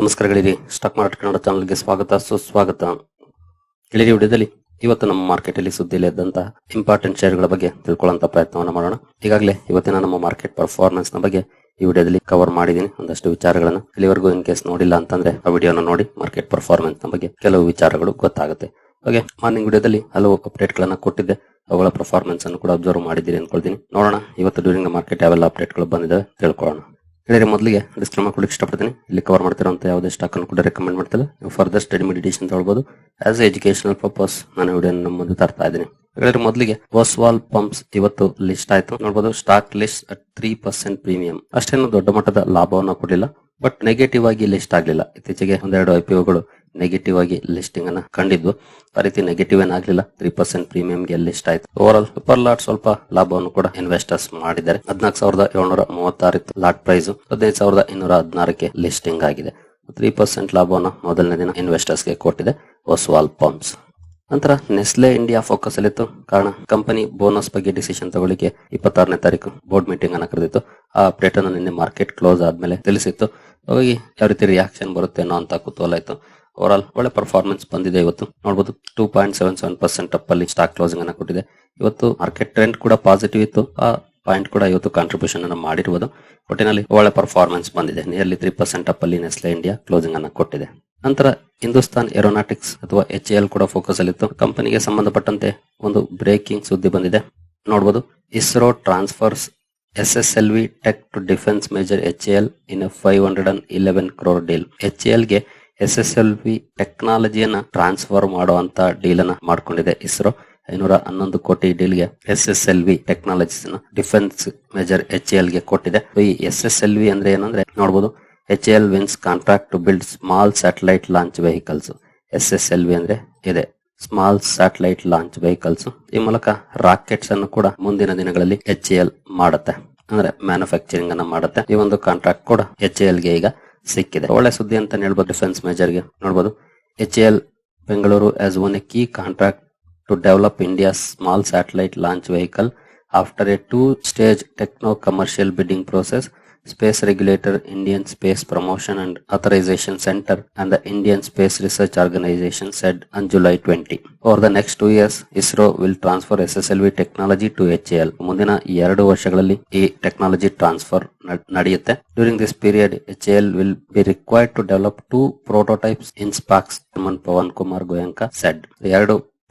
ನಮಸ್ಕಾರ ಗೆಳೆಯರಿ stock market Kannada ಚಾನಲ್ಗೆ ಸ್ವಾಗತ, ಸುಸ್ವಾಗತ. ಗೆಳೆಯರಿ ವಿಡಿಯೋದಲ್ಲಿ ಇವತ್ತು ನಮ್ಮ ಮಾರ್ಕೆಟ್ ಅಲ್ಲಿ ಸುದ್ದಿಯಲ್ಲಿ ಇದ್ದಂತಹ ಇಂಪಾರ್ಟೆಂಟ್ ಶೇರ್ಗಳ ಬಗ್ಗೆ ತಿಳ್ಕೊಳ್ಳುವಂತ ಪ್ರಯತ್ನವನ್ನು ಮಾಡೋಣ. ಈಗಾಗಲೇ ಇವತ್ತಿನ ನಮ್ಮ ಮಾರ್ಕೆಟ್ ಪರ್ಫಾರ್ಮೆನ್ಸ್ನ ಬಗ್ಗೆ ಈ ವಿಡಿಯೋದಲ್ಲಿ ಕವರ್ ಮಾಡಿದ್ದೀನಿ. ಒಂದಷ್ಟು ವಿಚಾರಗಳನ್ನ ಇಲ್ಲಿವರೆಗೂ ಇನ್ ಕೇಸ್ ನೋಡಿಲ್ಲ ಅಂತಂದ್ರೆ ಆ ವಿಡಿಯೋನ ನೋಡಿ ಮಾರ್ಕೆಟ್ ಪರ್ಫಾರ್ಮೆನ್ಸ್ನ ಬಗ್ಗೆ ಕೆಲವು ವಿಚಾರಗಳು ಗೊತ್ತಾಗುತ್ತೆ. ಹಾಗೆ ಮಾರ್ನಿಂಗ್ ವಿಡಿಯೋದಲ್ಲಿ ಹಲವು ಅಪ್ಡೇಟ್ ಗಳನ್ನ ಕೊಟ್ಟಿದ್ದೆ. ಅವುಗಳ ಪರ್ಫಾರ್ಮೆನ್ಸ್ ಅನ್ನು ಕೂಡ ಅಬ್ಸರ್ವ್ ಮಾಡಿದ್ದೀರಿ ಅನ್ಕೊಳ್ತೀನಿ ನೋಡೋಣ, ಇವತ್ತು ಡ್ಯೂರಿಂಗ್ ಮಾರ್ಕೆಟ್ ಯಾವೆಲ್ಲ ಅಪ್ಡೇಟ್ಗಳು ಬಂದಿದೆ ತಿಳ್ಕೊಳ್ಳೋಣ. ಹೇಳಿದ್ರೆ ಮೊದಲಿಗೆ ಡಿಸ್ಕ್ಲೇಮರ್ ಕೊಡಕ್ಕೆ ಇಷ್ಟಪಡ್ತೀನಿ. ಇಲ್ಲಿ ಕವರ್ ಮಾಡ್ತಿರೋಂಥ ಯಾವುದೇ ಸ್ಟಾಕ್ ಅನ್ನು ಕೂಡ ರೆಕಮೆಂಡ್ ಮಾಡ್ತಿಲ್ಲ. ನೀವು ಫರ್ದರ್ ಸ್ಟಡಿ ಮೆಡಿಟೇಷನ್ ತಗೊಳ್ಬೋದು. ಆಸ್ ಎ ಎಜುಕೇಶನಲ್ ಪರ್ಪಸ್ ನಾನು ವಿಡಿಯೋ ನಮ್ಮ ತರ್ತಾ ಇದ್ದೀನಿ. ಹೇಳಿದ್ರೆ ಮೊದಲಿಗೆ ವಾಲ್ ಪಂಪ್ಸ್ ಇವತ್ತು ಲಿಸ್ಟ್ ಆಯ್ತು. ನೋಡಬಹುದು stock list at three percent premium ಅಷ್ಟೇನು ದೊಡ್ಡ ಮಟ್ಟದ ಲಾಭವನ್ನು ಕೊಡಲಿಲ್ಲ. ಬಟ್ ನೆಗೆಟಿವ್ ಆಗಿ ಲಿಸ್ಟ್ ಆಗಲಿಲ್ಲ. ಇತ್ತೀಚೆಗೆ ಒಂದೆರಡು ಐಪಿಒಗಳು ನೆಗೆಟಿವ್ ಆಗಿ ಲಿಸ್ಟಿಂಗ್ ಅನ್ನ ಕಂಡಿದ್ವು ಆ ರೀತಿ ನೆಗೆಟಿವ್ ಏನಾಗ್ಲಿಲ್ಲ ತ್ರೀ ಪರ್ಸೆಂಟ್ ಪ್ರೀಮಿಯಂ ಗೆ ಲಿಸ್ಟ್ ಆಯ್ತು. ಓವರ್ ಆಲ್ ಸೂಪರ್ ಲಾಟ್ ಸ್ವಲ್ಪ ಲಾಭವನ್ನು ಕೂಡ ಇನ್ವೆಸ್ಟರ್ಸ್ ಮಾಡಿದ್ದಾರೆ. ಹದಿನಾಲ್ಕು ಸಾವಿರದ ಏಳ್ನೂರ ಮೂವತ್ತಾರು ಲಾಟ್ ಪ್ರೈಸ್ ಹದಿನೈದು ಸಾವಿರದ ಇನ್ನೂರ ಹದಿನಾರಕ್ಕೆ ಲಿಸ್ಟಿಂಗ್ ಆಗಿದೆ. ತ್ರೀ ಪರ್ಸೆಂಟ್ ಲಾಭವನ್ನು ಮೊದಲನೇ ದಿನ ಇನ್ವೆಸ್ಟರ್ಸ್ಗೆ ಕೊಟ್ಟಿದೆ ಒಸ್ವಾಲ್ ಪಂಪ್ಸ್ ನಂತರ ನೆಸ್ಲೆ ಇಂಡಿಯಾ ಫೋಕಸ್ ಅಲ್ಲಿತ್ತು. ಕಾರಣ ಕಂಪನಿ ಬೋನಸ್ ಬಗ್ಗೆ ಡಿಸಿಷನ್ ತಗೊಳ್ಳಿಕ್ಕೆ ಇಪ್ಪತ್ತಾರನೇ ತಾರೀಕು ಬೋರ್ಡ್ ಮೀಟಿಂಗ್ ಅನ್ನ ಕರೆದಿತ್ತು. ಆ ಅಪ್ಡೇಟ್ ಅನ್ನು ನಿನ್ನೆ ಮಾರ್ಕೆಟ್ ಕ್ಲೋಸ್ ಆದ್ಮೇಲೆ ತಿಳಿಸಿತ್ತು. ಹಾಗಾಗಿ ಯಾವ ರೀತಿ ರಿಯಾಕ್ಷನ್ ಬರುತ್ತೆ ಅನ್ನೋ ಅಂತ ಕುತೂಹಲ ಇತ್ತು. ಓವರ್ ಆಲ್ ಒಳ್ಳೆ ಪರ್ಫಾರ್ಮೆನ್ಸ್ ಬಂದಿದೆ ಇವತ್ತು. ನೋಡಬಹುದು two point seven seven percent up ಅಲ್ಲಿ ಸ್ಟಾಕ್ ಕ್ಲೋಸಿಂಗ್ ಅನ್ನ ಕೊಟ್ಟಿದೆ. ಇವತ್ತು ಮಾರ್ಕೆಟ್ ಟ್ರೆಂಡ್ ಕೂಡ ಪಾಸಿಟಿವ್ ಇತ್ತು. ಆ ಪಾಯಿಂಟ್ ಕೂಡ ಇವತ್ತು ಕಾಂಟ್ರಿಬ್ಯೂಷನ್ ಅನ್ನು ಮಾಡಿರುವುದು ಒಟ್ಟಿನಲ್ಲಿ ಒಳ್ಳೆ ಪರ್ಫಾರ್ಮೆನ್ಸ್ ಬಂದಿದೆ. ನಿಯರ್ಲಿ ತ್ರೀ ಪರ್ಸೆಂಟ್ ಅಪ್ ಅಲ್ಲಿ ನೆಸ್ಲೆ ಇಂಡಿಯಾ ಕ್ಲೋಸಿಂಗ್ ಅನ್ನ ಕೊಟ್ಟಿದೆ. ನಂತರ ಹಿಂದೂಸ್ತಾನ್ ಏರೋನಾಟಿಕ್ಸ್ ಅಥವಾ ಎಚ್ ಎಲ್ ಕೂಡ ಫೋಕಸ್ ಅಲ್ಲಿತ್ತು. ಕಂಪನಿಗೆ ಸಂಬಂಧಪಟ್ಟಂತೆ ಒಂದು ಬ್ರೇಕಿಂಗ್ ಸುದ್ದಿ ಬಂದಿದೆ. ನೋಡಬಹುದು ISRO transfers S S L V tech to defence major H L in five hundred and eleven crore deal H ಎಲ್ಗೆ S S L V ಟೆಕ್ನಾಲಜಿಯನ್ನ ಟ್ರಾನ್ಸ್ಫರ್ ಮಾಡುವಂತ ಡೀಲ್ ಅನ್ನ ಮಾಡಿಕೊಂಡಿದೆ ಇಸ್ರೋ. ಐನೂರ ಹನ್ನೊಂದು ಕೋಟಿ ಡೀಲ್ಗೆ S S L V technologies defence major ಎಚ್ಗೆ ಕೊಟ್ಟಿದೆ. ಈ S S L V ಅಂದ್ರೆ ಏನಂದ್ರೆ ನೋಡಬಹುದು H L wins contract to build small satellite launch vehicles S S L V ಅಂದ್ರೆ ಇದೆ. ಸ್ಮಾಲ್ ಸ್ಯಾಟಲೈಟ್ ಲಾಂಚ್ ವೆಹಿಕಲ್ಸ್ ಈ ಮೂಲಕ ರಾಕೆಟ್ಸ್ ಅನ್ನು ಕೂಡ ಮುಂದಿನ ದಿನಗಳಲ್ಲಿ ಎಚ್ ಎಲ್ ಮಾಡುತ್ತೆ. ಅಂದ್ರೆ ಮ್ಯಾನುಫ್ಯಾಕ್ಚರಿಂಗ್ ಅನ್ನ ಮಾಡುತ್ತೆ. ಈ ಒಂದು ಕಾಂಟ್ರಾಕ್ಟ್ ಕೂಡ ಎಚ್ ಎಲ್ಗೆ ಈಗ ಸಿಕ್ಕಿದೆ. ಒಳ್ಳೆ ಸುದ್ದಿ ಅಂತ ಹೇಳ್ಬೋದು ಡಿಫೆನ್ಸ್ ಮೇಜರ್ಗೆ ನೋಡಬಹುದು H L Bengaluru as one a key contract to develop India small satellite launch vehicle after a two stage techno commercial bidding process space regulator indian space promotion and authorization center and the indian space research organization said on july 20 over the next two years isro will transfer sslv technology to hal ಮುಂದಿನ ಎರಡು ವರ್ಷಗಳಲ್ಲಿ ಈ technology transfer ನಡೆಯುತ್ತೆ during this period L will be required to develop two prototypes in space's Pawan Kumar Goenka said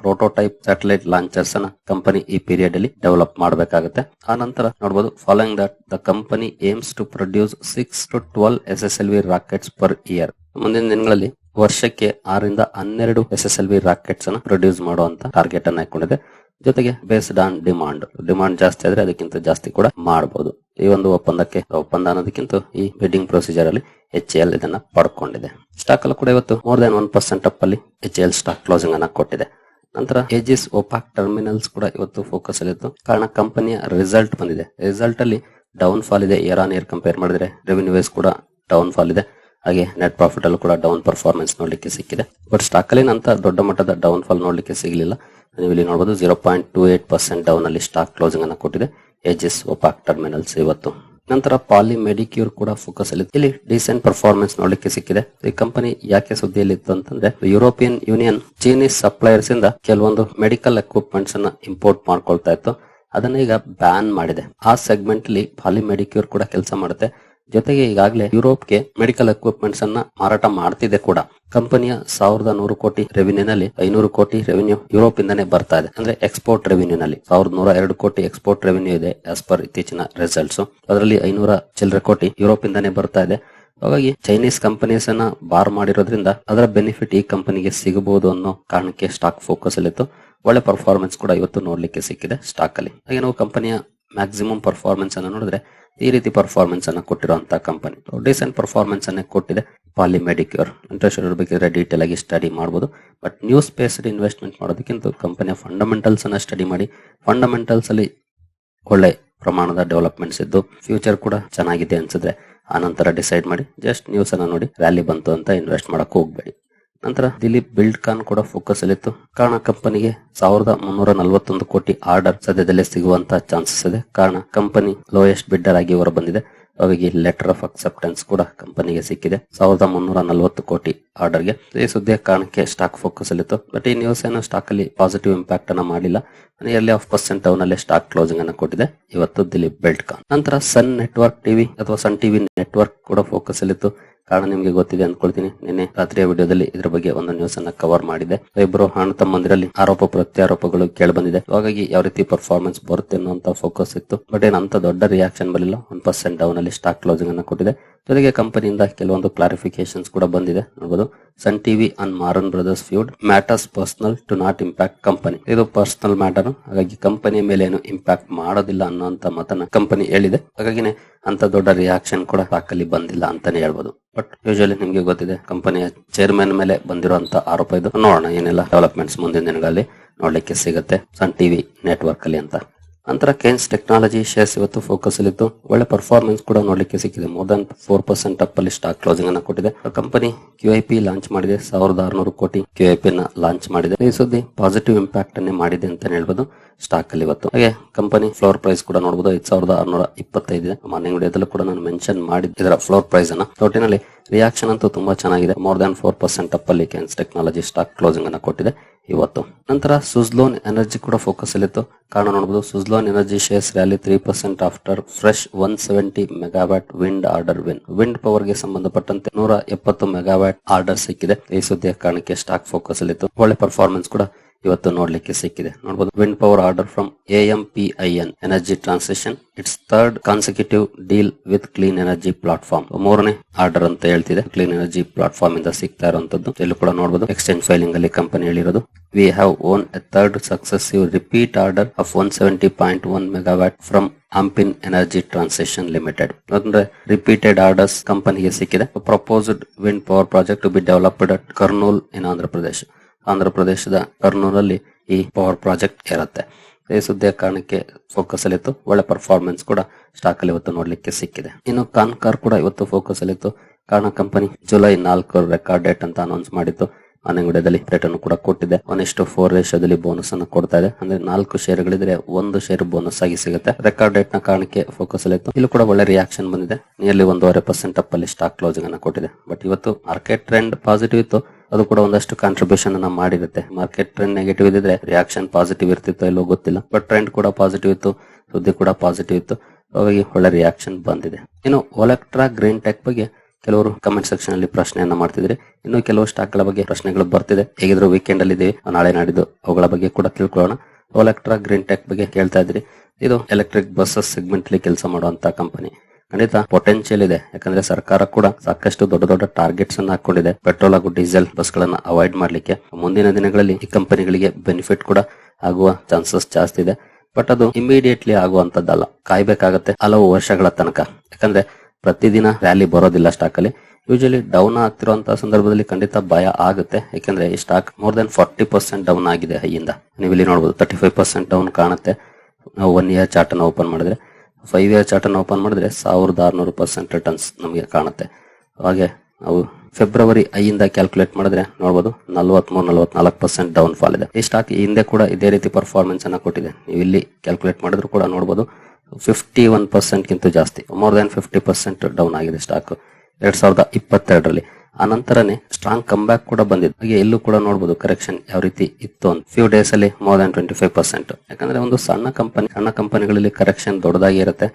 prototype satellite launchers ಅನ್ನ company ಈ period ಅಲ್ಲಿ develop ಮಾಡಬೇಕಾಗುತ್ತೆ. ಆ ನಂತರ ನೋಡಬಹುದು following that the company aims to produce six to twelve S S L V rockets per year ಮುಂದಿನ ದಿನಗಳಲ್ಲಿ ವರ್ಷಕ್ಕೆ ಆರಿಂದ ಹನ್ನೆರಡು S S L V rockets ಅನ್ನ ಪ್ರೊಡ್ಯೂಸ್ ಮಾಡುವಂತ ಟಾರ್ಗೆಟ್ ಅನ್ನ ಹಾಕೊಂಡಿದೆ. ಜೊತೆಗೆ ಬೇಸ್ಡ್ ಆನ್ ಡಿಮಾಂಡ್ ಡಿಮಾಂಡ್ ಜಾಸ್ತಿ ಆದ್ರೆ ಅದಕ್ಕಿಂತ ಜಾಸ್ತಿ ಕೂಡ ಮಾಡಬಹುದು ಈ ಒಂದು ಒಪ್ಪಂದಕ್ಕೆ, ಒಪ್ಪಂದ ಅನ್ನೋದಕ್ಕಿಂತ ಈ ಬಿಡ್ಡಿಂಗ್ ಪ್ರೊಸೀಜರ್ ಅಲ್ಲಿ ಎಚ್ ಎಲ್ ಇದನ್ನ ಪಡ್ಕೊಂಡಿದೆ. ಸ್ಟಾಕ್ ಅಲ್ಲಿ ಕೂಡ ಇವತ್ತು more than one percent up ಅಲ್ಲಿ ಎಚ್ ಎಲ್ ಸ್ಟಾಕ್ ಕ್ಲೋಸಿಂಗ್ ಅನ್ನ ಕೊಟ್ಟಿದೆ. ನಂತರ ಎಜಿಸ್ ಒಪಾಕ್ ಟರ್ಮಿನಲ್ಸ್ ಕೂಡ ಇವತ್ತು ಫೋಕಸ್ ಅಲ್ಲಿತ್ತು ಕಾರಣ ಕಂಪನಿಯ ರಿಸಲ್ಟ್ ಬಂದಿದೆ. ರಿಸಲ್ಟ್ ಅಲ್ಲಿ ಡೌನ್ ಫಾಲ್ ಇದೆ. ಇಯರ್ ಆನ್ ಇಯರ್ ಕಂಪೇರ್ ಮಾಡಿದ್ರೆ ರೆವಿನ್ಯೂ ವೈಸ್ ಕೂಡ ಡೌನ್ ಫಾಲ್ ಇದೆ. ಹಾಗೆ ನೆಟ್ ಪ್ರಾಫಿಟ್ ಅಲ್ಲೂ ಕೂಡ ಡೌನ್ ಪರ್ಫಾರ್ಮೆನ್ಸ್ ನೋಡ್ಲಿಕ್ಕೆ ಸಿಕ್ಕಿದೆ. ಬಟ್ ಸ್ಟಾಕ್ ಅಲ್ಲಿ ನಂತರ ದೊಡ್ಡ ಮಟ್ಟದ ಡೌನ್ ಫಾಲ್ ನೋಡ್ಲಿಕ್ಕೆ ಸಿಗಲಿಲ್ಲ. ನೀವು ಇಲ್ಲಿ ನೋಡಬಹುದು zero point two eight percent down ಅಲ್ಲಿ ಸ್ಟಾಕ್ ಕ್ಲೋಸಿಂಗ್ ಅನ್ನ ಕೊಟ್ಟಿದೆ. ಎಜಿಸ್ ಒಪಾಕ್ ಟರ್ಮಿನಲ್ಸ್ ಇವತ್ತು. ನಂತರ ಪಾಲಿ ಮೆಡಿಕ್ಯೂರ್ ಕೂಡ ಫೋಕಸ್ ಅಲ್ಲಿ ಇಲ್ಲಿ ಡಿಸೆಂಟ್ ಪರ್ಫಾರ್ಮೆನ್ಸ್ ನೋಡ್ಲಿಕ್ಕೆ ಸಿಕ್ಕಿದೆ. ಈ ಕಂಪನಿ ಯಾಕೆ ಸುದ್ದಿಯಲ್ಲಿ ಇತ್ತು ಅಂತಂದ್ರೆ ಯುರೋಪಿಯನ್ ಯೂನಿಯನ್ ಚೀನೀಸ್ ಸಪ್ಲೈಯರ್ಸ್ ಇಂದ ಕೆಲವೊಂದು ಮೆಡಿಕಲ್ ಎಕ್ವಿಪ್ಮೆಂಟ್ಸ್ ಅನ್ನ ಇಂಪೋರ್ಟ್ ಮಾಡ್ಕೊಳ್ತಾ ಇತ್ತು. ಅದನ್ನ ಈಗ ಬ್ಯಾನ್ ಮಾಡಿದೆ. ಆ ಸೆಗ್ಮೆಂಟ್ ಅಲ್ಲಿ ಪಾಲಿ ಮೆಡಿಕ್ಯೂರ್ ಕೂಡ ಕೆಲಸ ಮಾಡುತ್ತೆ. ಜೊತೆಗೆ ಈಗಾಗಲೇ ಯುರೋಪ್ಗೆ ಮೆಡಿಕಲ್ ಎಕ್ವಿಪ್ಮೆಂಟ್ಸ್ ಅನ್ನ ಮಾರಾಟ ಮಾಡ್ತಿದೆ ಕೂಡ. ಕಂಪನಿಯ ಸಾವಿರದ ನೂರು ಕೋಟಿ ರೆವಿನ್ಯೂ ನಲ್ಲಿ ಐನೂರು ಕೋಟಿ ರೆವಿನ್ಯೂ ಯುರೋಪ್ ಇಂದಾನೆ ಬರ್ತಾ ಇದೆ. ಅಂದ್ರೆ ಎಕ್ಸ್ಪೋರ್ಟ್ ರೆವಿನ್ಯೂ ನಲ್ಲಿ ಸಾವಿರದ ನೂರ ಎರಡು ಕೋಟಿ ಎಕ್ಸ್ಪೋರ್ಟ್ ರೆವಿನ್ಯೂ ಇದೆ ಆಸ್ ಪರ್ ಇತ್ತೀಚಿನ ರಿಸಲ್ಟ್ಸ್ ಅದರಲ್ಲಿ ಐನೂರ ಚಿಲ್ಲರೆ ಕೋಟಿ ಯುರೋಪ್ ಇಂದಾನೆ ಬರ್ತಾ ಇದೆ. ಹಾಗಾಗಿ ಚೈನೀಸ್ ಕಂಪನೀಸ್ ಅನ್ನ ಬಾರ್ ಮಾಡಿರೋದ್ರಿಂದ ಅದರ ಬೆನಿಫಿಟ್ ಈ ಕಂಪನಿಗೆ ಸಿಗಬಹುದು ಅನ್ನೋ ಕಾರಣಕ್ಕೆ ಸ್ಟಾಕ್ ಫೋಕಸ್ ಅಲ್ಲಿತ್ತು. ಒಳ್ಳೆ ಪರ್ಫಾರ್ಮೆನ್ಸ್ ಕೂಡ ಇವತ್ತು ನೋಡ್ಲಿಕ್ಕೆ ಸಿಕ್ಕಿದೆ ಸ್ಟಾಕ್ ಅಲ್ಲಿ. ಹಾಗೆ ನಾವು ಕಂಪನಿಯ ಮ್ಯಾಕ್ಸಿಮಮ್ ಪರ್ಫಾರ್ಮೆನ್ಸ್ ಅನ್ನ ನೋಡಿದ್ರೆ ಈ ರೀತಿ ಪರ್ಫಾರ್ಮೆನ್ಸ್ ಅನ್ನ ಕೊಟ್ಟಿರುವಂತಹ ಕಂಪನಿ ಡಿಸೆಂಟ್ ಪರ್ಫಾರ್ಮೆನ್ಸ್ ಅನ್ನ ಕೊಟ್ಟಿದೆ ಪಾಲಿ ಮೆಡಿಕ್ಯೂರ್ ಇಂಟ್ರೆಸ್ಟ್ ಇರಬೇಕಿದ್ರೆ ಡೀಟೇಲ್ ಆಗಿ ಸ್ಟಡಿ ಮಾಡಬಹುದು ಬಟ್ ನ್ಯೂ ಸ್ಪೇಸ್ ಇನ್ವೆಸ್ಟ್ಮೆಂಟ್ ಮಾಡೋದಕ್ಕಿಂತ ಕಂಪನಿಯ ಫಂಡಮೆಂಟಲ್ಸ್ ಅನ್ನ ಸ್ಟಡಿ ಮಾಡಿ. ಫಂಡಮೆಂಟಲ್ಸ್ ಅಲ್ಲಿ ಒಳ್ಳೆ ಪ್ರಮಾಣದ ಡೆವಲಪ್ಮೆಂಟ್ಸ್ ಇದ್ದು ಫ್ಯೂಚರ್ ಕೂಡ ಚೆನ್ನಾಗಿದೆ ಅನ್ಸಿದ್ರೆ ಆ ನಂತರ ಡಿಸೈಡ್ ಮಾಡಿ ಜಸ್ಟ್ ನ್ಯೂಸ್ ಅನ್ನ ನೋಡಿ ರ್ಯಾಲಿ ಬಂತು ಅಂತ ಇನ್ವೆಸ್ಟ್ ಮಾಡಕ್ ಹೋಗ್ಬೇಡಿ. ನಂತರ ದಿಲೀಪ್ ಬಿಲ್ಡ್ ಕಾನ್ ಕೂಡ ಫೋಕಸ್ ಅಲ್ಲಿತ್ತು. ಕಾರಣ ಕಂಪನಿಗೆ ಸಾವಿರದ ಮುನ್ನೂರ ನಲವತ್ತೊಂದು ಕೋಟಿ ಆರ್ಡರ್ ಸದ್ಯದಲ್ಲೇ ಸಿಗುವಂತಹ ಚಾನ್ಸಸ್ ಇದೆ. ಕಾರಣ ಕಂಪನಿ ಲೋಯೆಸ್ಟ್ ಬಿಡ್ಡರ್ ಆಗಿ ಹೊರ ಬಂದಿದೆ ಅವರಿಗೆ ಲೆಟರ್ ಆಫ್ ಅಕ್ಸೆಪ್ಟೆನ್ಸ್ ಕೂಡ ಕಂಪನಿಗೆ ಸಿಕ್ಕಿದೆ. ಸಾವಿರದ ಮುನ್ನೂರ ನಲವತ್ತು ಕೋಟಿ ಆರ್ಡರ್ಗೆ ಈ ಸುದ್ದಿಯ ಕಾರಣಕ್ಕೆ ಸ್ಟಾಕ್ ಫೋಕಸ್ ಅಲ್ಲಿತ್ತು. ಬಟ್ ಈ ನ್ಯೂಸ್ ಏನೋ ಸ್ಟಾಕ್ ಅಲ್ಲಿ ಪಾಸಿಟಿವ್ ಇಂಪ್ಯಾಕ್ಟ್ ಅನ್ನ ಮಾಡಿಲ್ಲ. ನಿಯರ್ಲಿ ಆಫ್ ಪರ್ಸೆಂಟ್ ಡೌನ್ ಅಲ್ಲಿ ಸ್ಟಾಕ್ ಕ್ಲೋಸಿಂಗ್ ಅನ್ನು ಕೊಟ್ಟಿದೆ. ಇವತ್ತು ದಿಲೀಪ್ ಬೆಲ್ಟ್ ಕಾನ್ ನಂತರ ಸನ್ ನೆಟ್ವರ್ಕ್ ಟಿವಿ ಅಥವಾ ಸನ್ ಟಿವಿ ನೆಟ್ವರ್ಕ್ ಕೂಡ ಫೋಕಸ್ ಅಲ್ಲಿತ್ತು. ಕಾರಣ ನಿಮಗೆ ಗೊತ್ತಿದೆ ಅನ್ಕೊಳ್ತೀನಿ. ನಿನ್ನೆ ರಾತ್ರಿಯ ವಿಡಿಯೋದಲ್ಲಿ ಇದ್ರ ಬಗ್ಗೆ ಒಂದು ನ್ಯೂಸ್ ಅನ್ನ ಕವರ್ ಮಾಡಿದೆ ಇಬ್ಬರು ಹಣ ತಮ್ಮಂದಿರಲ್ಲಿ ಆರೋಪ ಪ್ರತ್ಯಾರೋಪಗಳು ಕೇಳಿ ಬಂದಿದೆ. ಹಾಗಾಗಿ ಯಾವ ರೀತಿ ಪರ್ಫಾರ್ಮೆನ್ಸ್ ಬರುತ್ತೆ ಅನ್ನುವಂತ ಫೋಕಸ್ ಇತ್ತು. ಬಟ್ ಏನಂತ ದೊಡ್ಡ ರಿಯಾಕ್ಷನ್ ಬರಲಿಲ್ಲ ಒನ್ ಪರ್ಸೆಂಟ್ ಡೌನ್ ಅಲ್ಲಿ ಸ್ಟಾಕ್ ಕ್ಲೋಸಿಂಗ್ ಅನ್ನ ಕೊಟ್ಟಿದೆ. ಜೊತೆಗೆ ಕಂಪನಿಯಿಂದ ಕೆಲವೊಂದು ಕ್ಲಾರಿಫಿಕೇಶನ್ಸ್ ಕೂಡ ಬಂದಿದೆ. ನೋಡಬಹುದು Sun TV and Maran brothers feud matters personal to not impact company ಇದು ಪರ್ಸನಲ್ ಮ್ಯಾಟರ್ ಹಾಗಾಗಿ ಕಂಪನಿಯ ಮೇಲೆ ಏನು ಇಂಪ್ಯಾಕ್ಟ್ ಮಾಡೋದಿಲ್ಲ ಅನ್ನೋಂತ ಮಾತನ್ನ ಕಂಪನಿ ಹೇಳಿದೆ. ಹಾಗಾಗಿನೇ ಅಂತ ದೊಡ್ಡ ರಿಯಾಕ್ಷನ್ ಕೂಡ ಪಾಕಲ್ಲಿ ಬಂದಿಲ್ಲ ಅಂತಾನೆ ಹೇಳ್ಬೋದು. ಬಟ್ ಯೂಶಲಿ ನಿಮ್ಗೆ ಗೊತ್ತಿದೆ ಕಂಪನಿಯ ಚೇರ್ಮನ್ ಮೇಲೆ ಬಂದಿರುವಂತ ಆರೋಪ ಇದು. ನೋಡೋಣ ಏನೆಲ್ಲ ಡೆವಲಪ್ಮೆಂಟ್ಸ್ ಮುಂದಿನ ದಿನಗಳಲ್ಲಿ ನೋಡ್ಲಿಕ್ಕೆ ಸಿಗುತ್ತೆ ಸನ್ ಟಿವಿ ನೆಟ್ವರ್ಕ್ ಅಲ್ಲಿ ಅಂತ. ನಂತರ ಕೇನ್ಸ್ ಟೆಕ್ನಾಲಜಿ ಶೇರ್ಸ್ ಇವತ್ತು ಫೋಕಸ್ ಅಲ್ಲಿತ್ತು. ಒಳ್ಳೆ ಪರ್ಫಾರ್ಮೆನ್ಸ್ ಕೂಡ ನೋಡ್ಲಿಕ್ಕೆ ಸಿಕ್ಕಿದೆ. More than four percent up ಅಲ್ಲಿ ಸ್ಟಾಕ್ ಕ್ಲೋಸಿಂಗ್ ಅನ್ನ ಕೊಟ್ಟಿದೆ. Company Q I P launch ಮಾಡಿದೆ. ಸಾವಿರದ ಆರುನೂರು ಕೋಟಿ ಕ್ಯೂ ಐ ಪಿ ನ ಲಾಂಚ್ ಮಾಡಿದೆ. ಈ ಸುದ್ದಿ ಪಾಸಿಟಿವ್ ಇಂಪ್ಯಾಕ್ಟ್ ಅನ್ನೇ ಮಾಡಿದೆ ಅಂತ ಹೇಳ್ಬೋದು ಸ್ಟಾಕ್ ಅಲ್ಲಿ ಇವತ್ತು. ಹಾಗೆ ಕಂಪನಿ ಫ್ಲೋರ್ ಪ್ರೈಸ್ ಕೂಡ ನೋಡಬಹುದು ಐದ್ ಸಾವಿರದ ಆರುನೂರ ಇಪ್ಪತ್ತೈದು ಮಾರ್ನಿಂಗ್ ವಿಡಿಯೋದಲ್ಲೂ ಕೂಡ ನಾನು ಮೆನ್ಷನ್ ಮಾಡಿದ್ದೆ. ಇದರ ಫ್ಲೋರ್ ಪ್ರೈಸ್ ಅನ್ನ. ಒಟ್ಟಿನಲ್ಲಿ ರಿಯಾಕ್ಷನ್ ಅಂತೂ ತುಂಬಾ ಚೆನ್ನಾಗಿದೆ. More than four percent up ಅಲ್ಲಿ ಕೆನ್ಸ್ ಟೆಕ್ನಾಲಜಿ ಸ್ಟಾಕ್ ಕ್ಲೋಸಿಂಗ್ ಅನ್ನ ಕೊಟ್ಟಿದೆ ಇವತ್ತು. ನಂತರ ಸುಜ್ಲೋನ್ ಎನರ್ಜಿ ಕೂಡ ಫೋಕಸ್ ಅಲ್ಲಿತ್ತು. ಕಾರಣ ನೋಡಬಹುದು Suzlon energy shares rally three percent after fresh one seventy megawatt wind order win wind ಪವರ್ಗೆ ಸಂಬಂಧಪಟ್ಟಂತೆ ನೂರ ಎಪ್ಪತ್ತು ಮೆಗಾವ್ಯಾಟ್ ಆರ್ಡರ್ ಸಿಕ್ಕಿದೆ. ಈ ಸುದ್ದಿಯ ಕಾರಣಕ್ಕೆ ಸ್ಟಾಕ್ ಫೋಕಸ್ ಅಲ್ಲಿತ್ತು. ಒಳ್ಳೆ ಪರ್ಫಾರ್ಮೆನ್ಸ್ ಕೂಡ ಇವತ್ತು ನೋಡ್ಲಿಕ್ಕೆ ಸಿಕ್ಕಿದೆ. ನೋಡಬಹುದು wind power order from A M P I N energy transition it's third consecutive deal with clean energy platform ಮೂರನೇ ಆರ್ಡರ್ ಅಂತ ಹೇಳ್ತಿದೆ. ಕ್ಲೀನ್ ಎನರ್ಜಿ ಪ್ಲಾಟ್ಫಾರ್ಮ್ ಇಂದ ಸಿಗ್ತಾ ಇರುವಂತದ್ದು. ಎಲ್ಲೂ ಕೂಡ ನೋಡಬಹುದು ಎಕ್ಸ್ಚೇಂಜ್ ಫೈಲಿಂಗ್ ಅಲ್ಲಿ ಕಂಪನಿ ಹೇಳಿರೋದು. We have won a third successive repeat order of one seventy point one megawatt from Ampin energy transition limited ಅಂದ್ರೆ ರಿಪೀಟೆಡ್ ಆರ್ಡರ್ಸ್ ಕಂಪನಿಗೆ ಸಿಕ್ಕಿದೆ. Proposed wind power project to be developed at Kurnool in Andhra Pradesh Andhra ಪ್ರದೇಶದ ಕರ್ನೂಲಲ್ಲಿ ಈ power project ಇರುತ್ತೆ. ಈ ಸುದ್ದಿಯ ಕಾರಣಕ್ಕೆ ಫೋಕಸ್ ಅಲ್ಲಿತ್ತು. ಒಳ್ಳೆ ಪರ್ಫಾರ್ಮೆನ್ಸ್ ಕೂಡ ಸ್ಟಾಕ್ ಅಲ್ಲಿ ಇವತ್ತು ನೋಡ್ಲಿಕ್ಕೆ ಸಿಕ್ಕಿದೆ. ಇನ್ನು ಕಾನ್ಕಾರ್ ಕೂಡ ಇವತ್ತು ಫೋಕಸ್ ಅಲ್ಲಿತ್ತು. ಕಾರಣ ಕಂಪನಿ ಜುಲೈ ನಾಲ್ಕು ರೆಕಾರ್ಡ್ ಡೇಟ್ ಅಂತ ಅನೌನ್ಸ್ ಮಾಡಿತ್ತು. ವಿಡಿಯೋದಲ್ಲಿ ರೇಟ್ ಅನ್ನು ಕೂಡ ಕೊಟ್ಟಿದೆ. ಒನ್ ಫೋರ್ ರೇಷದಲ್ಲಿ ಬೋನಸ್ ಅನ್ನು ಕೊಡ್ತಾ ಇದೆ. ಅಂದ್ರೆ ನಾಲ್ಕು ಶೇರ್ ಗಳಿದ್ರೆ ಒಂದು ಶೇರ್ ಬೋನಸ್ ಆಗಿ ಸಿಗುತ್ತೆ. ರೆಕಾರ್ಡ್ ರೇಟ್ನ ಕಾರಣಕ್ಕೆ ಫೋಕಸ್ ಅಲ್ಲಿ ಇಲ್ಲಿ ಕೂಡ ಒಳ್ಳೆ ರಿಯಾಕ್ಷನ್ ಬಂದಿದೆ. ನಿಯರ್ಲಿ ಒಂದೂವರೆ ಪರ್ಸೆಂಟ್ ಅಪ್ ಅಲ್ಲಿ ಸ್ಟಾಕ್ ಕ್ಲೋಸಿಂಗ್ ಅನ್ನು ಕೊಟ್ಟಿದೆ. ಬಟ್ ಇವತ್ತು ಮಾರ್ಕೆಟ್ ಟ್ರೆಂಡ್ ಪಾಸಿಟಿವ್ ಇತ್ತು. ಅದು ಕೂಡ ಒಂದಷ್ಟು ಕಾಂಟ್ರಿಬ್ಯೂಷನ್ ಅನ್ನ ಮಾಡಿರುತ್ತೆ. ಮಾರ್ಕೆಟ್ ಟ್ರೆಂಡ್ ನೆಗೆಟಿವ್ ಇದ್ರೆ ರಿಯಾಕ್ಷನ್ ಪಾಸಿಟಿವ್ ಇರ್ತಿತ್ತೋ ಇಲ್ಲೋ ಗೊತ್ತಿಲ್ಲ. ಬಟ್ ಟ್ರೆಂಡ್ ಕೂಡ ಪಾಸಿಟಿವ್ ಇತ್ತು. ಸುದ್ದಿ ಕೂಡ ಪಾಸಿಟಿವ್ ಇತ್ತು. ಹಾಗಾಗಿ ಒಳ್ಳೆ ರಿಯಾಕ್ಷನ್ ಬಂದಿದೆ. ಇನ್ನು ಒಲೆಕ್ಟ್ರಾ ಗ್ರೀನ್ ಟೆಕ್ ಬಗ್ಗೆ ಕೆಲವರು ಕಮೆಂಟ್ ಸೆಕ್ಷನ್ ಅಲ್ಲಿ ಪ್ರಶ್ನೆಯನ್ನ ಮಾಡ್ತಿದ್ರೆ, ಇನ್ನು ಕೆಲವು ಸ್ಟಾಕ್ಗಳ ಬಗ್ಗೆ ಪ್ರಶ್ನೆಗಳು ಬರ್ತಿದೆ. ಹೇಗಿದ್ರು ವೀಕೆಂಡ್ ಅಲ್ಲಿ ಇದೀವಿ, ನಾಳೆ ನಾಡಿದ್ದು ಅವುಗಳ ಬಗ್ಗೆ ಕೂಡ ತಿಳ್ಕೊಳ್ಳೋಣ. ಒಲೆಕ್ಟ್ರಾ ಗ್ರೀನ್ ಟೆಕ್ ಬಗ್ಗೆ ಕೇಳ್ತಾ ಇದ್ರಿ, ಇದು ಎಲೆಕ್ಟ್ರಿಕ್ ಬಸ್ಸಸ್ ಸೆಗ್ಮೆಂಟ್ ಅಲ್ಲಿ ಕೆಲಸ ಮಾಡುವಂತ ಕಂಪನಿ ಖಂಡಿತ ಪೊಟೆನ್ಶಿಯಲ್ ಇದೆ, ಯಾಕಂದ್ರೆ ಸರ್ಕಾರ ಕೂಡ ಸಾಕಷ್ಟು ದೊಡ್ಡ ದೊಡ್ಡ ಟಾರ್ಗೆಟ್ಸ್ ಅನ್ನ ಹಾಕೊಂಡಿದೆ. ಪೆಟ್ರೋಲ್ ಹಾಗೂ ಡೀಸೆಲ್ ಬಸ್ ಗಳನ್ನ ಅವಾಯ್ಡ್ ಮಾಡ್ಲಿಕ್ಕೆ. ಮುಂದಿನ ದಿನಗಳಲ್ಲಿ ಈ ಕಂಪನಿಗಳಿಗೆ ಬೆನಿಫಿಟ್ ಕೂಡ ಆಗುವ ಚಾನ್ಸಸ್ ಜಾಸ್ತಿ ಇದೆ. ಬಟ್ ಅದು ಇಮಿಡಿಯೇಟ್ಲಿ ಆಗುವಂತದ್ದಲ್ಲ. ಕಾಯ್ಬೇಕಾಗತ್ತೆ ಹಲವು ವರ್ಷಗಳ ತನಕ. ಯಾಕಂದ್ರೆ ಪ್ರತಿದಿನ ರ್ಯಾಲಿ ಬರೋದಿಲ್ಲ ಸ್ಟಾಕ್ ಅಲ್ಲಿ. ಯೂಶಲಿ ಡೌನ್ ಆಗ್ತಿರುವಂತಹ ಸಂದರ್ಭದಲ್ಲಿ ಖಂಡಿತ ಭಯ ಆಗುತ್ತೆ. ಯಾಕಂದ್ರೆ ಈ stock more than forty percent down ಆಗಿದೆ ಹೈಯಿಂದ. ನೀವು ಇಲ್ಲಿ ನೋಡಬಹುದು ತರ್ಟಿ ಫೈವ್ ಪರ್ಸೆಂಟ್ ಡೌನ್ ಕಾಣುತ್ತೆ. ನಾವು ಒನ್ ಇಯರ್ ಚಾರ್ಟ್ ಅನ್ನು ಓಪನ್ ಮಾಡಿದ್ರೆ ಫೈವ್ ಇಯರ್ ಚಾರ್ಟ್ ಅನ್ನು ಓಪನ್ ಮಾಡಿದ್ರೆ ಸಾವಿರದ ಆರ್ನೂರು ಪರ್ಸೆಂಟ್ ರಿಟರ್ನ್ಸ್ ನಮಗೆ ಕಾಣುತ್ತೆ. ಹಾಗೆ ನಾವು ಫೆಬ್ರವರಿ ಐಯಿಂದ ಕ್ಯಾಲ್ಕುಲೇಟ್ ಮಾಡಿದ್ರೆ ನೋಡಬಹುದು ನಲವತ್ಮೂರು ನಲವತ್ನಾಲ್ಕು ಪರ್ಸೆಂಟ್ ಡೌನ್ ಫಾಲ್ ಇದೆ. ಈ ಸ್ಟಾಕ್ ಹಿಂದೆ ಕೂಡ ಇದೇ ರೀತಿ ಪರ್ಫಾರ್ಮೆನ್ಸ್ ಅನ್ನ ಕೊಟ್ಟಿದೆ. ನೀವು ಇಲ್ಲಿ ಕ್ಯಾಲ್ಕುಲೇಟ್ ಮಾಡಿದ್ರು ಕೂಡ ನೋಡಬಹುದು ಫಿಫ್ಟಿ ಒನ್ ಪರ್ಸೆಂಟ್ ಗಿಂತ ಜಾಸ್ತಿ more than fifty percent down ಆಗಿದೆ ಸ್ಟಾಕ್ ಎರಡ್ ಸಾವಿರದ ಇಪ್ಪತ್ತೆರಡರಲ್ಲಿ. ಆ ನಂತರನೇ ಸ್ಟ್ರಾಂಗ್ ಕಮ್ ಬ್ಯಾಕ್ ಕೂಡ ಬಂದಿದೆ. ಹಾಗೆ ಎಲ್ಲೂ ಕೂಡ ನೋಡಬಹುದು ಕರೆಕ್ಷನ್ ಯಾವ ರೀತಿ ಇತ್ತು ಅಂತ. ಫ್ಯೂ ಡೇಸ್ ಅಲ್ಲಿ more than twenty five percent ಯಾಕಂದ್ರೆ ಒಂದು ಸಣ್ಣ ಕಂಪನಿ ಸಣ್ಣ ಕಂಪನಿಗಳಲ್ಲಿ ಕರೆಕ್ಷನ್ ದೊಡ್ಡದಾಗಿ ಇರುತ್ತೆ.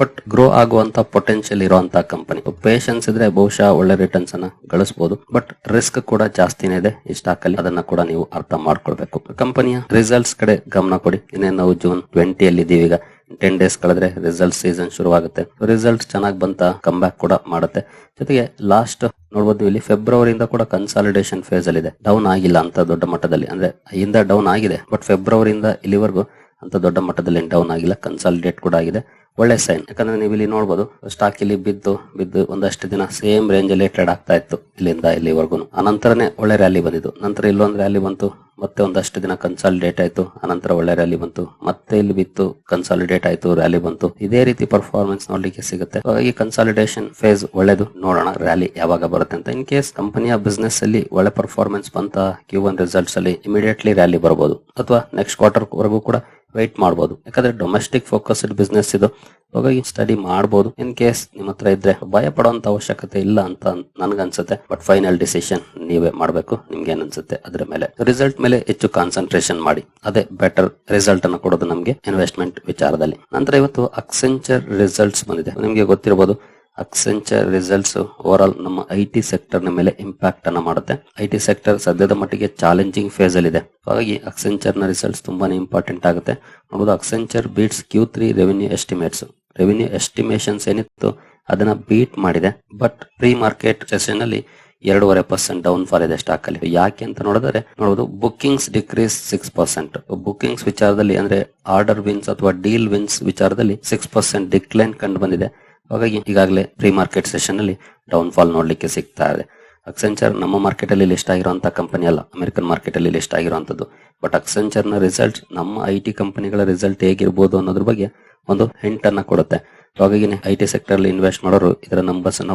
ಬಟ್ ಗ್ರೋ ಆಗುವಂತ ಪೊಟೆನ್ಶಿಯಲ್ ಇರುವಂತಹ ಕಂಪನಿ ಪೇಷನ್ಸ್ ಇದ್ರೆ ಬಹುಶಃ ಒಳ್ಳೆ ರಿಟರ್ನ್ಸ್ ಅನ್ನ ಗಳಿಸಬಹುದು ಬಟ್ ರಿಸ್ಕ್ ಕೂಡ ಜಾಸ್ತಿನೇ ಇದೆ ಈ ಸ್ಟಾಕ್ ಅಲ್ಲಿ. ಅದನ್ನ ಕೂಡ ನೀವು ಅರ್ಥ ಮಾಡ್ಕೊಳ್ಬೇಕು. ಕಂಪನಿಯ ರಿಸಲ್ಟ್ಸ್ ಕಡೆ ಗಮನ ಕೊಡಿ. ಇನ್ನೇನು ನಾವು ಜೂನ್ ಟ್ವೆಂಟಿ ಅಲ್ಲಿ ಇದೀವಿ ಈಗ. ಟೆನ್ ಡೇಸ್ ಕಳೆದ್ರೆ ರಿಸಲ್ಟ್ ಸೀಸನ್ ಶುರುವಾಗುತ್ತೆ. ರಿಸಲ್ಟ್ ಚೆನ್ನಾಗಿ ಬಂತ ಕಮ್ ಬ್ಯಾಕ್ ಕೂಡ ಮಾಡುತ್ತೆ. ಜೊತೆಗೆ ಲಾಸ್ಟ್ ನೋಡಬಹುದು ಇಲ್ಲಿ ಫೆಬ್ರವರಿಯಿಂದ ಕೂಡ ಕನ್ಸಾಲಿಡೇಷನ್ ಫೇಸ್ ಅಲ್ಲಿ ಇದೆ ಡೌನ್ ಆಗಿಲ್ಲ ಅಂತ ದೊಡ್ಡ ಮಟ್ಟದಲ್ಲಿ. ಅಂದ್ರೆ ಇಂದ ಡೌನ್ ಆಗಿದೆ ಬಟ್ ಫೆಬ್ರವರಿಯಿಂದ ಇಲ್ಲಿವರೆಗೂ ಅಂತ ದೊಡ್ಡ ಮಟ್ಟದಲ್ಲಿ ಡೌನ್ ಆಗಿಲ್ಲ. ಕನ್ಸಾಲಿಡೇಟ್ ಕೂಡ ಆಗಿದೆ. ಒಳ್ಳೆ ಸೈನ್ ಯಾಕಂದ್ರೆ ನೀವು ಇಲ್ಲಿ ನೋಡಬಹುದು ಸ್ಟಾಕ್ ಇಲ್ಲಿ ಬಿದ್ದು ಬಿದ್ದು ಒಂದಷ್ಟು ದಿನ ಸೇಮ್ ರೇಂಜ್ ಅಲ್ಲಿ ಟ್ರೇಡ್ ಆಗ್ತಾ ಇತ್ತು ಇಲ್ಲಿಂದ ಇಲ್ಲಿವರೆಗೂ. ಅನಂತರನೇ ಒಳ್ಳೆ ರ್ಯಾಲಿ ಬಂದಿದ್ದು. ನಂತರ ಇಲ್ಲೊಂದು ರ್ಯಾಲಿ ಬಂತು, ಮತ್ತೆ ಒಂದಷ್ಟು ದಿನ ಕನ್ಸಾಲಿಡೇಟ್ ಆಯ್ತು. ಅನಂತರ ಒಳ್ಳೆ ರ್ಯಾಲಿ ಬಂತು, ಮತ್ತೆ ಇಲ್ಲಿ ಬಿತ್ತು ಕನ್ಸಾಲಿಡೇಟ್ ಆಯ್ತು ರ್ಯಾಲಿ ಬಂತು. ಇದೇ ರೀತಿ ಪರ್ಫಾರ್ಮೆನ್ಸ್ ನೋಡ್ಲಿಕ್ಕೆ ಸಿಗುತ್ತೆ. ಈ ಕನ್ಸಾಲಿಡೇಷನ್ ಫೇಸ್ ಒಳ್ಳೇದು. ನೋಡೋಣ ರ್ಯಾಲಿ ಯಾವಾಗ ಬರುತ್ತೆ ಅಂತ. ಇನ್ ಕೇಸ್ ಕಂಪನಿಯ ಬಿಸ್ನೆಸ್ ಅಲ್ಲಿ ಒಳ್ಳೆ ಪರ್ಫಾರ್ಮೆನ್ಸ್ ಬಂತ ಕ್ಯೂ ಒನ್ ರಿಸಲ್ಟ್ಸ್ ಅಲ್ಲಿ ಇಮಿಡಿಯೇಟ್ಲಿ ರ್ಯಾಲಿ ಬರಬಹುದು ಅಥವಾ ನೆಕ್ಸ್ಟ್ ಕ್ವಾರ್ಟರ್ ವರೆಗೂ ಕೂಡ ವೆಯ್ಟ್ ಮಾಡಬಹುದು ಯಾಕಂದ್ರೆ ಡೊಮೆಸ್ಟಿಕ್ ಫೋಕಸ್ಡ್ ಬಿಸ್ನೆಸ್ ಇದು. ಹಾಗಾಗಿ ಸ್ಟಡಿ ಮಾಡಬಹುದು ಇನ್ ಕೇಸ್ ನಿಮ್ಮ ಹತ್ರ ಇದ್ರೆ ಭಯ ಪಡುವಂತ ಅವಶ್ಯಕತೆ ಇಲ್ಲ ಅಂತ ನನ್ಗನ್ಸುತ್ತೆ ಬಟ್ ಫೈನಲ್ ಡಿಸಿಷನ್ ನೀವೇ ಮಾಡಬೇಕು. ನಿಮ್ಗೆ ಏನ್ ಅನ್ಸುತ್ತೆ ಅದ್ರ ಮೇಲೆ. ರಿಸಲ್ಟ್ ಮೇಲೆ ಹೆಚ್ಚು ಕಾನ್ಸಂಟ್ರೇಷನ್ ಮಾಡಿ. ಅದೇ ಬೆಟರ್ ರಿಸಲ್ಟ್ ಅನ್ನು ಕೊಡೋದು ನಮಗೆ ಇನ್ವೆಸ್ಟ್ಮೆಂಟ್ ವಿಚಾರದಲ್ಲಿ. ನಂತರ ಇವತ್ತು ಅಕ್ಸೆಂಚರ್ ರಿಸಲ್ಟ್ಸ್ ಬಂದಿದೆ. ನಿಮಗೆ ಗೊತ್ತಿರಬಹುದು ಅಕ್ಸೆಂಚರ್ ರಿಸಲ್ಟ್ಸ್ ಓವರ್ ಆಲ್ ನಮ್ಮ ಐ ಟಿ ಸೆಕ್ಟರ್ ಮೇಲೆ ಇಂಪ್ಯಾಕ್ಟ್ ಅನ್ನ ಮಾಡುತ್ತೆ. ಐ ಟಿ ಸೆಕ್ಟರ್ ಸದ್ಯದ ಮಟ್ಟಿಗೆ ಚಾಲೆಂಜಿಂಗ್ ಫೇಸ್ ಅಲ್ಲಿ ಇದೆ ಹಾಗಾಗಿ ಅಕ್ಸೆಂಚರ್ನ ರಿಸಲ್ಟ್ಸ್ ತುಂಬಾನೇ ಇಂಪಾರ್ಟೆಂಟ್ ಆಗುತ್ತೆ. ನೋಡಬಹುದು Accenture beats Q three revenue estimates revenue estimations ಏನಿತ್ತು ಅದನ್ನ ಬೀಟ್ ಮಾಡಿದೆ. ಬಟ್ ಪ್ರೀ ಮಾರ್ಕೆಟ್ ಸೆಷನ್ ಅಲ್ಲಿ ಎರಡೂವರೆ ಪರ್ಸೆಂಟ್ ಡೌನ್ ಫಾಲ್ ಇದೆ ಸ್ಟಾಕ್ ಅಲ್ಲಿ. ಯಾಕೆ ಅಂತ ನೋಡಿದ್ರೆ ನೋಡೋದು bookings decrease six percent bookings ವಿಚಾರದಲ್ಲಿ ಅಂದ್ರೆ ಆರ್ಡರ್ ವಿನ್ಸ್ ಅಥವಾ ಡೀಲ್ ವಿನ್ಸ್ ವಿಚಾರದಲ್ಲಿ ಸಿಕ್ಸ್ ಪರ್ಸೆಂಟ್ ಡಿಕ್ಲೈನ್ ಕಂಡು ಬಂದಿದೆ. ಹಾಗಾಗಿ ಈಗಾಗಲೇ ಪ್ರೀ ಮಾರ್ಕೆಟ್ ಸೆಷನ್ ಅಲ್ಲಿ ಡೌನ್ ಫಾಲ್ ನೋಡ್ಲಿಕ್ಕೆ ಸಿಗ್ತಾ ಇದೆ. ಅಕ್ಸೆಂಚರ್ ನಮ್ಮ ಮಾರ್ಕೆಟ್ ಅಲ್ಲಿ ಲಿಸ್ಟ್ ಆಗಿರುವಂತಹ ಕಂಪನಿ ಅಲ್ಲ ಅಮೆರಿಕನ್ ಮಾರ್ಕೆಟ್ ಅಲ್ಲಿ ಲಿಸ್ಟ್ ಆಗಿರುವಂತದ್ದು. ಬಟ್ ಅಕ್ಸೆಂಚರ್ನ ರಿಸಲ್ಟ್ ನಮ್ಮ ಐ ಟಿ ಕಂಪನಿಗಳ ರಿಸಲ್ಟ್ ಹೇಗಿರ್ಬೋದು ಅನ್ನೋದ್ರ ಬಗ್ಗೆ ಒಂದು ಹಿಂಟ್ ಅನ್ನ ಕೊಡುತ್ತೆ. ಹಾಗಾಗಿ ಐ ಟಿ ಸೆಕ್ಟರ್ ಅಲ್ಲಿ ಇನ್ವೆಸ್ಟ್ ಮಾಡೋರು ಇದರ ನಂಬರ್ಸ್ ಅನ್ನ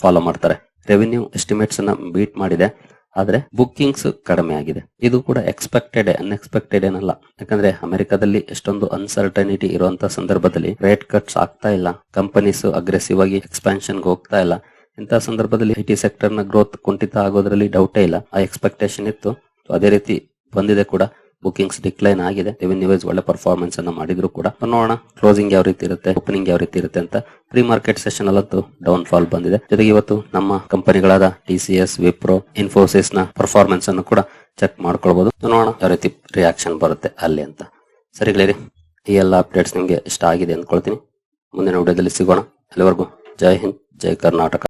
ಫಾಲೋ ಮಾಡ್ತಾರೆ. ರೆವಿನ್ಯೂ ಎಸ್ಟಿಮೇಟ್ಸ್ ಅನ್ನ ಬೀಟ್ ಮಾಡಿದೆ. ಆದ್ರೆ ಬುಕ್ಕಿಂಗ್ಸ್ ಕಡಿಮೆ ಆಗಿದೆ. ಇದು ಕೂಡ ಎಕ್ಸ್ಪೆಕ್ಟೆಡ್ ಅನ್ಎಕ್ಸ್ಪೆಕ್ಟೆಡ್ ಏನಲ್ಲ. ಯಾಕಂದ್ರೆ ಅಮೆರಿಕದಲ್ಲಿ ಎಷ್ಟೊಂದು ಅನ್ಸರ್ಟನಿಟಿ ಇರುವಂತ ಸಂದರ್ಭದಲ್ಲಿ ರೇಟ್ ಕಟ್ಸ್ ಆಗ್ತಾ ಇಲ್ಲ. ಕಂಪನೀಸ್ ಅಗ್ರೆಸಿವ್ ಆಗಿ ಎಕ್ಸ್ಪಾನ್ಷನ್ ಹೋಗ್ತಾ ಇಲ್ಲ. ಇಂತಹ ಸಂದರ್ಭದಲ್ಲಿ ಐ ಟಿ ಸೆಕ್ಟರ್ನ ಗ್ರೋತ್ ಕುಂಠಿತ ಆಗೋದ್ರಲ್ಲಿ ಡೌಟೇ ಇಲ್ಲ. ಆ ಎಕ್ಸ್ಪೆಕ್ಟೇಷನ್ ಇತ್ತು. ಅದೇ ರೀತಿ ಬಂದಿದೆ ಕೂಡ. ಬುಕಿಂಗ್ಸ್ ಡಿಕ್ಲೈನ್ ಆಗಿದೆ. ರೆವೆನ್ಯೂ ವೈಸ್ ಒಳ್ಳೆ ಪರ್ಫಾರ್ಮೆನ್ಸ್ ಅನ್ನ ಮಾಡಿದ್ರು ಕೂಡ. ನೋಡೋಣ. ಕ್ಲೋಸಿಂಗ್ ಯಾವ ರೀತಿ ಇರುತ್ತೆ? ಓಪನಿಂಗ್ ಯಾವ ರೀತಿ ಇರುತ್ತೆ ಅಂತ ಪ್ರೀ ಮಾರ್ಕೆಟ್ ಸೆಷನ್ ಅಲ್ಲಂತೂ ಡೌನ್ ಫಾಲ್ ಬಂದಿದೆ. ಜೊತೆಗೆ ಇವತ್ತು ನಮ್ಮ ಕಂಪನಿಗಳಾದ ಟಿ ಸಿ ವಿಪ್ರೋ ಇನ್ಫೋಸಿಸ್ನ ಪರ್ಫಾರ್ಮೆನ್ಸ್ ಅನ್ನು ಕೂಡ ಚೆಕ್ ಮಾಡ್ಕೊಳ್ಬಹುದು ನೋಡೋಣ ಯಾವ ರೀತಿ ರಿಯಾಕ್ಷನ್ ಬರುತ್ತೆ ಅಲ್ಲಿ ಅಂತ. ಸರಿ ಗೆಳೆಯರಿ, ಈ ಎಲ್ಲ ಅಪ್ಡೇಟ್ಸ್ ನಿಮ್ಗೆ ಇಷ್ಟ ಆಗಿದೆ ಅಂದ್ಕೊಳ್ತೀನಿ. ಮುಂದಿನ ವಿಡಿಯೋದಲ್ಲಿ ಸಿಗೋಣ. ಅಲ್ಲಿವರೆಗೂ ಜೈ ಹಿಂದ್, ಜೈ ಕರ್ನಾಟಕ.